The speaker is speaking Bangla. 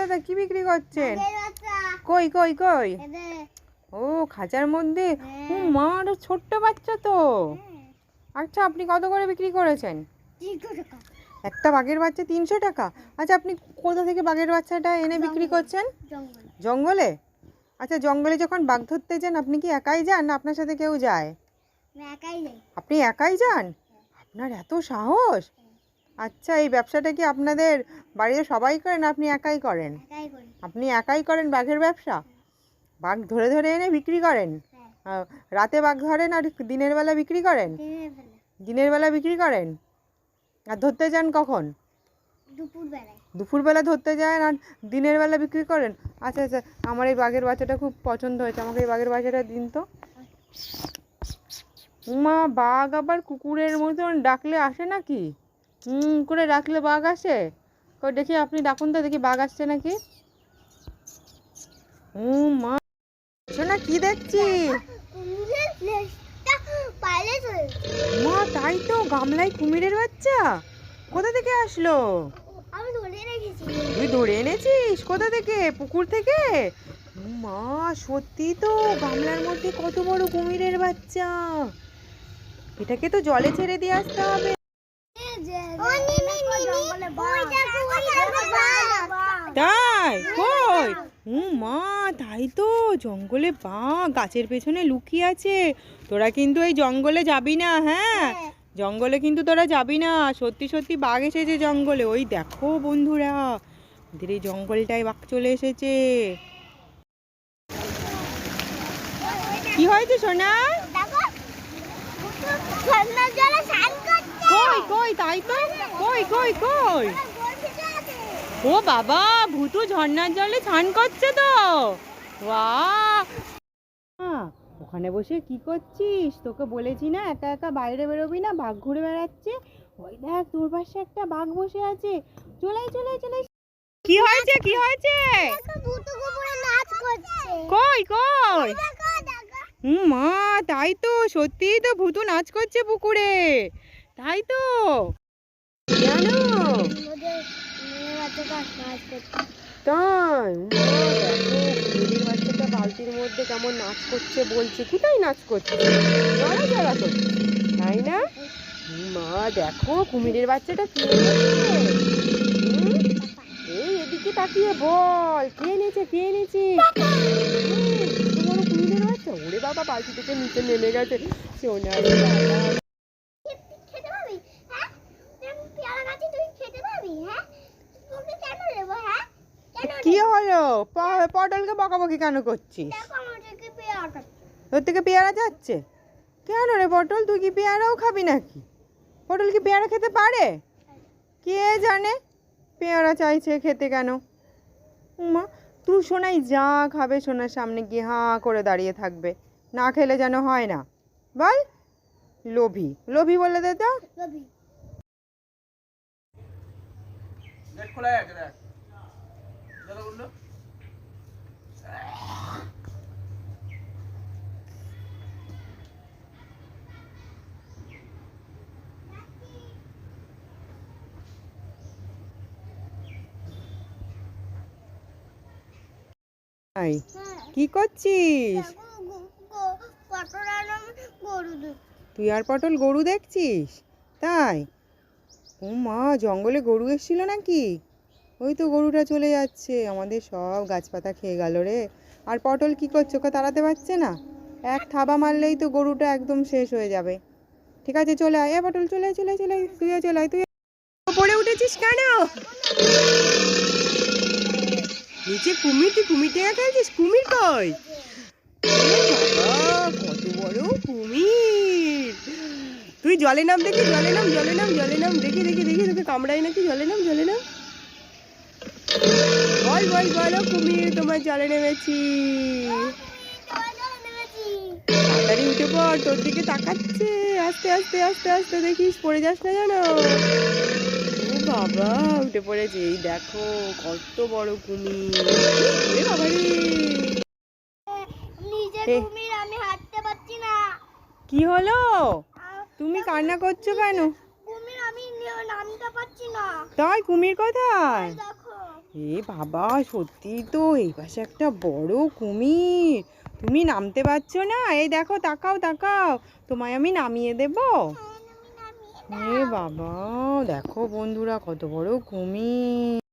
দাদা কি বিক্রি করছেন? কই কই কই? ও খাঁচার মধ্যে ও মা আরও ছোট্ট বাচ্চা তো। আচ্ছা আপনি কত করে বিক্রি করেছেন? একটা বাঘের বাচ্চা তিনশো টাকা। আচ্ছা আপনি কোথা থেকে বাঘের বাচ্চাটা এনে বিক্রি করছেন? জঙ্গলে। আচ্ছা জঙ্গলে যখন বাঘ ধরতে যান আপনি কি একাই যান না আপনার সাথে কেউ যায়? আপনি একাই যান? আপনার এত সাহস? আচ্ছা এই ব্যবসাটা কি আপনাদের বাড়িতে সবাই করেন আপনি একাই করেন? আপনি একাই করেন বাঘের ব্যবসা? বাঘ ধরে ধরে এনে বিক্রি করেন? রাতে বাঘ ধরেন আর দিনের বেলা বিক্রি করেন? দিনের বেলা। বিক্রি করেন? আর ধরতে যান কখন? দুপুরবেলা ধরতে যান আর দিনের বেলা বিক্রি করেন? আচ্ছা আচ্ছা আমার এই বাঘের বাচ্চাটা খুব পছন্দ হয়েছে। আমাকে এই বাঘের বাচ্চাটা দিন তো। মা বাঘ আবার কুকুরের মতন ডাকলে আসে নাকি? হুম, করে ডাকলে বাঘ আসে? কই, দেখি আপনি ডাকুন তো, দেখি বাঘ আসছে নাকি? হুম মা শোনা কি দেখছি? মা, তাই তো, গামলায় কুমিরের বাচ্চা। কোথা থেকে আসলো? তুই ধরে এনেছিস? কোথা থেকে? পুকুর থেকে? মা, সত্যি তো, গামলার মধ্যে কত বড় কুমিরের বাচ্চা। এটাকে তো জলে ছেড়ে দিয়ে আসতে হবে। তাই? কই? ও মা তাই তো জঙ্গলে বাঘ। গাছের পেছনে লুকিয়ে আছে। তোরা কিন্তু এই জঙ্গলে যাবি না হ্যাঁ? জঙ্গলে কিন্তু তোরা যাবি না। সত্যি সত্যি বাঘ এসেছে জঙ্গলে। ওই দেখো বন্ধুরা ওদের এই জঙ্গলটায় বাঘ চলে এসেছে। কি হয়েছে সোনা? তাই তো কই কই কই? ও বাবা, ভুতু ঝর্ণার জলে স্নান করছে তো। ওখানে বসে কি করছিস? তোকে বলেছি না, একা একা বাইরে বেরোবি না, বাঘ ঘুরে বেড়াচ্ছে। ওই দেখ, তোর পাশে একটা বাঘ বসে আছে। চলে চলে চলে কি হয়েছে কি হয়েছে? কই কই? মা, তাই তো, সত্যিই তো ভুতু নাচ করছে পুকুরে। তাই তো। জানো? তাই। কুমিরের বাচ্চাটা বালতির মধ্যে কেমন নাচ করছে বলছে। কোথায় নাচ করছে? তাই না? মা, দেখো, কুমিরের বাচ্চাটা কি এই, এদিকে তাকিয়ে বল। কে এনেছে কে এনেছে? কুমিরের বাচ্চা? ওরে বাবা, বালতি থেকে নিচে নেমে গেছে। সোনারে বাবা খেতে পাবি হ্যাঁ আমি পেয়ারা গাছে তুই খেতে পাবি হ্যাঁ তোকে কেন নেব হ্যাঁ কেন কি হলো? প- পটলকে বকাবকি কেন করছিস? দেখো থেকে পেয়ারা তোর থেকে পেয়ারা যাচ্ছে? কেন রে পটল? তুই কি পেয়ারাও খাবি নাকি? পটল কি পেয়ারা খেতে পারে? কে জানে? পেয়ারা চাইছে খেতে কেন? উমা তুই শোনাই যা খাবে সোনার সামনে গিয়ে হাঁ করে দাঁড়িয়ে থাকবে। না খেলে যেন হয় না। বল। লোভী। লোভী বলে দে তো। রবি খোলা আছে দেখ। আই কি করছিস? পটল আর গরু তুই আর পটল গরু দেখছিস? তাই? ও মা জঙ্গলে গরু এসেছিল নাকি? ওই তো গরুটা চলে যাচ্ছে। আমাদের সব গাছপাতা খেয়ে গেল রে। আর পটল কি করছে? ওকে তাড়াতে পারছে না? এক থাবা মারলেই তো গরুটা একদম শেষ হয়ে যাবে। ঠিক আছে, চলে আয়। এ, পটল, চলে চলে চলে তুইও চলে আয় তুই পড়ে উঠেছিস কেন? নিচে কুমির তুই কুমির টেঙা খেয়েছিস কুমির কই? কত বড় কুমির। তুই জলে নাম দেখি, জলে নাম জলে নাম জলে নাম। দেখি দেখি দেখি, তোকে কামড়াই নাকি? জলে নাম জলে নাম। বল বল বলো কুমির তোমার জলে নেমেছি তাড়াতাড়ি উঠে পড় তোর দিকে তাকাচ্ছে আস্তে আস্তে আস্তে আস্তে দেখিস পড়ে যাস না জানো বাবা উঠে পড়েছে এই দেখো কত বড় কুমির আমি হাঁটতে পারছি না। কি হলো? তুমি কান্না করছ কেন? কুমির আমি নামতে পারছি না। তাই কুমির কোথায়? এ বাবা সত্যি তো এই পাশে একটা বড় কুমির। তুমি নামতে পারছ না? এই দেখো তাকাও তাকাও। তোমায় আমি নামিয়ে দেব? হ্যাঁ, এ বাবা দেখো বন্ধুরা কত বড় কুমির।